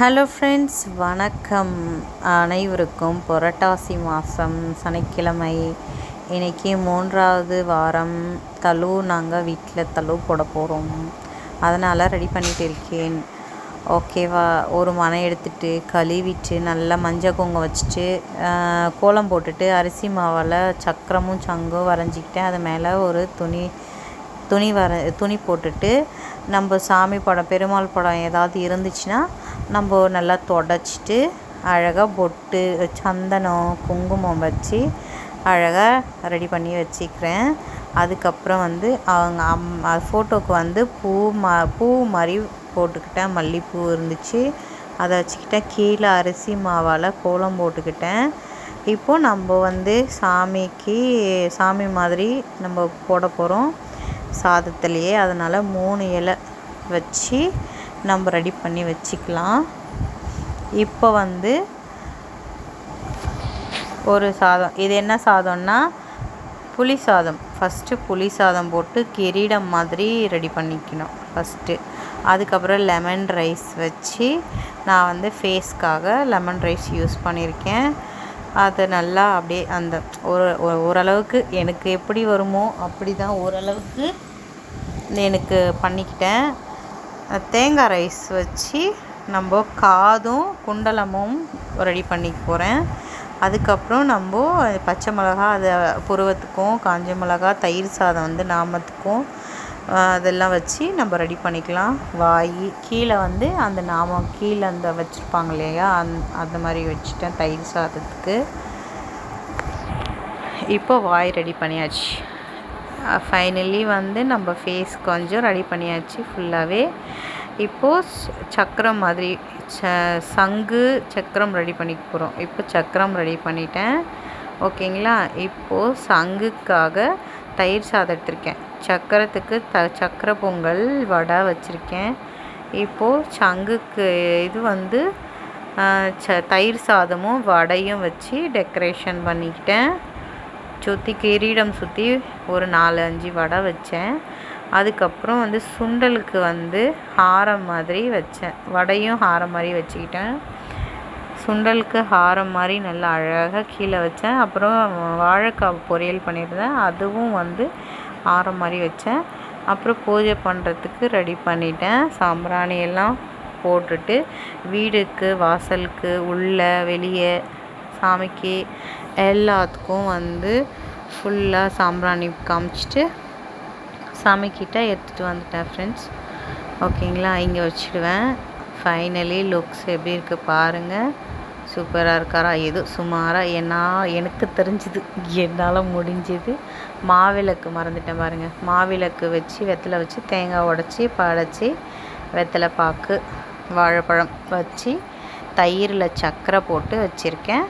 Hello friends வணக்கம். அனைவருக்கும் புரட்டாசி மாதம் சனிக்கிழமை. இன்றைக்கி மூன்றாவது வாரம். தழு நாங்கள் வீட்டில் தழு போட போகிறோம் அதனால் ரெடி பண்ணிகிட்டு இருக்கேன். ஓகேவா ஒரு மனை எடுத்துகிட்டு கழுவிட்டு நல்லா மஞ்சள் குங்கம் வச்சுட்டு கோலம் போட்டுட்டு அரிசி மாவில் சக்கரமும் சங்கும் வரைஞ்சிக்கிட்டேன். அது மேலே ஒரு துணி துணி வர துணி போட்டுட்டு நம்ம சாமி படம் பெருமாள் படம் ஏதாவது இருந்துச்சுன்னா நம்ம நல்லா தொடச்சிட்டு அழகாக பொட்டு சந்தனம் குங்குமம் வச்சு அழகாக ரெடி பண்ணி வச்சுக்கிறேன். அதுக்கப்புறம் வந்து அவங்க அம் ஃபோட்டோவுக்கு வந்து பூ மா பூ மாதிரி போட்டுக்கிட்டேன் மல்லிகைப்பூ இருந்துச்சு. அதை வச்சுக்கிட்டேன் கீழே அரிசி மாவால் கோலம் போட்டுக்கிட்டேன். இப்போது நம்ம வந்து சாமிக்கு சாமி மாதிரி நம்ம போட போகிறோம் சாதத்துலேயே. அதனால் மூணு இலை வச்சு நம்ம ரெடி பண்ணி வச்சுக்கலாம். இப்போ வந்து ஒரு சாதம். இது என்ன சாதம்னா புளி சாதம். ஃபஸ்ட்டு புளி சாதம் போட்டு கிரீடம் மாதிரி ரெடி பண்ணிக்கணும் ஃபஸ்ட்டு அதுக்கப்புறம் லெமன் ரைஸ் வச்சு நான் வந்து ஃபேஸ்க்காக லெமன் ரைஸ் யூஸ் பண்ணியிருக்கேன். அது நல்லா அப்படியே அந்த ஒரு ஓரளவுக்கு எனக்கு எப்படி வருமோ அப்படி தான் ஓரளவுக்கு எனக்கு பண்ணிக்கிட்டேன். தேங்காய் ரைஸ் வச்சு நம்ம காதும் குண்டலமும் ரெடி பண்ணிக்க போகிறேன் அதுக்கப்புறம் நம்ம பச்சை மிளகா அதை புருவத்துக்கும் காஞ்ச மிளகா தயிர் சாதம் வந்து நாமத்துக்கும் அதெல்லாம் வச்சு நம்ம ரெடி பண்ணிக்கலாம். வாய் கீழே வந்து அந்த நாமம் கீழே அந்த வச்சுருப்பாங்க இல்லையா? அந் அந்த மாதிரி வச்சுட்டேன் தயிர் சாதத்துக்கு. இப்போ வாய் ரெடி பண்ணியாச்சு. ஃபைனலி வந்து நம்ம ஃபேஸ் கொஞ்சம் ரெடி பண்ணியாச்சு ஃபுல்லாகவே இப்போது சக்கரம் மாதிரி ச சங்கு சக்கரம் ரெடி பண்ணிக்க போகிறோம் இப்போ சக்கரம் ரெடி பண்ணிட்டேன். ஓகேங்களா இப்போது சங்குக்காக தயிர் சாதம் எடுத்திருக்கேன் சக்கரத்துக்கு த சக்கரை பொங்கல் வடை வச்சுருக்கேன். இப்போது சங்குக்கு இது வந்து ச தயிர் சாதமும் வடையும் வச்சு டெக்கரேஷன் பண்ணிக்கிட்டேன். சுற்றி கிரீடம் சுற்றி ஒரு நாலு அஞ்சு வடை வச்சேன். அதுக்கப்புறம் வந்து சுண்டலுக்கு வந்து ஹாரம் மாதிரி வச்சேன். வடையும் ஹாரம் மாதிரி வச்சுக்கிட்டேன். சுண்டலுக்கு ஹாரம் மாதிரி நல்லா அழகாக கீழே வச்சேன். அப்புறம் வாழைக்காய் பொரியல் பண்ணியிருந்தேன். அதுவும் வந்து ஹாரம் மாதிரி வச்சேன். அப்புறம் பூஜை பண்ணுறதுக்கு ரெடி பண்ணிட்டேன். சாம்பிராணி எல்லாம் போட்டுட்டு வீடுக்கு வாசலுக்கு உள்ளே வெளியே சாமிக்கு எல்லாத்துக்கும் வந்து ஃபுல்லாக சாம்பிராணி காமிச்சிட்டு சாமிக்கிட்ட எடுத்துகிட்டு வந்துட்டேன் ஃப்ரெண்ட்ஸ் ஓகேங்களா? இங்கே வச்சுடுவேன் ஃபைனலி லுக்ஸ் எப்படி இருக்குது பாருங்கள் சூப்பராக இருக்காரா? ஏதோ சுமாராக என்ன எனக்கு தெரிஞ்சுது. என்னால் முடிஞ்சது. மாவிளக்கு மறந்துட்டேன் பாருங்கள் மாவிளக்கு வச்சு வெத்தலை வச்சு தேங்காய் உடச்சி படைச்சி வெத்தலை பாக்கு வாழைப்பழம் வச்சு தயிரில் சர்க்கரை போட்டு வச்சுருக்கேன்.